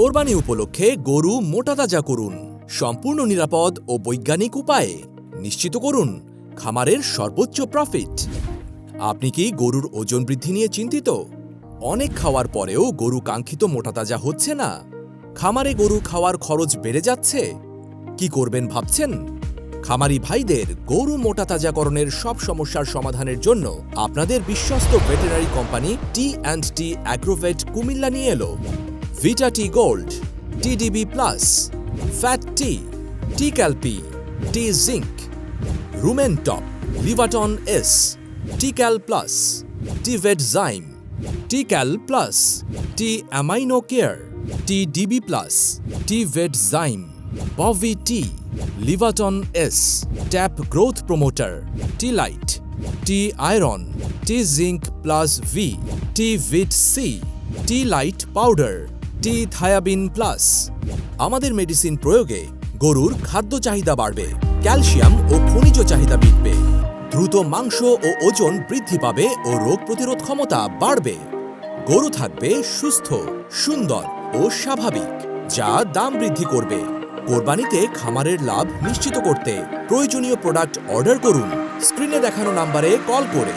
কোরবানি উপলক্ষে গরু মোটা তাজা করুন, সম্পূর্ণ নিরাপদ ও বৈজ্ঞানিক উপায়ে। নিশ্চিত করুন, খামারের সর্বোচ্চ প্রফিট আপনি কি গরুর ওজন বৃদ্ধি নিয়ে চিন্তিত? অনেক খাওয়ার পরেও গরু কাঙ্ক্ষিত মোটা তাজা হচ্ছে না। খামারে গরু খাওয়ার খরচ বেড়ে যাচ্ছে। কি করবেন ভাবছেন? খামারি ভাইদের গরু মোটা তাজাকরণের সব সমস্যার সমাধানের জন্য আপনাদের বিশ্বস্ত veterinary company T and T Agrovet Comilla নিয়ে এলো। Vita T gold TDB plus fat T T calpi T zinc rumen top Livaton S Tical plus T vet zyme Tical plus T amino care T DB plus T vet zyme bovi T Livaton S tap growth promoter T light T iron T zinc plus V T vit C T light powder T thiabin plus. আমাদের medicine প্রয়োগে গরুর খাদ্য চাহিদা বাড়বে, calcium ও খনিজ চাহিদা মিটবে, দ্রুত মাংস ও ওজন বৃদ্ধি পাবে ও রোগ প্রতিরোধ ক্ষমতা বাড়বে। গরু থাকবে সুস্থ, সুন্দর ও স্বাভাবিক, যা দাম বৃদ্ধি করবে। কোরবানিতে খামারের লাভ নিশ্চিত করতে প্রয়োজনীয় প্রোডাক্ট অর্ডার করুন। স্ক্রিনে দেখানো নাম্বারে কল করে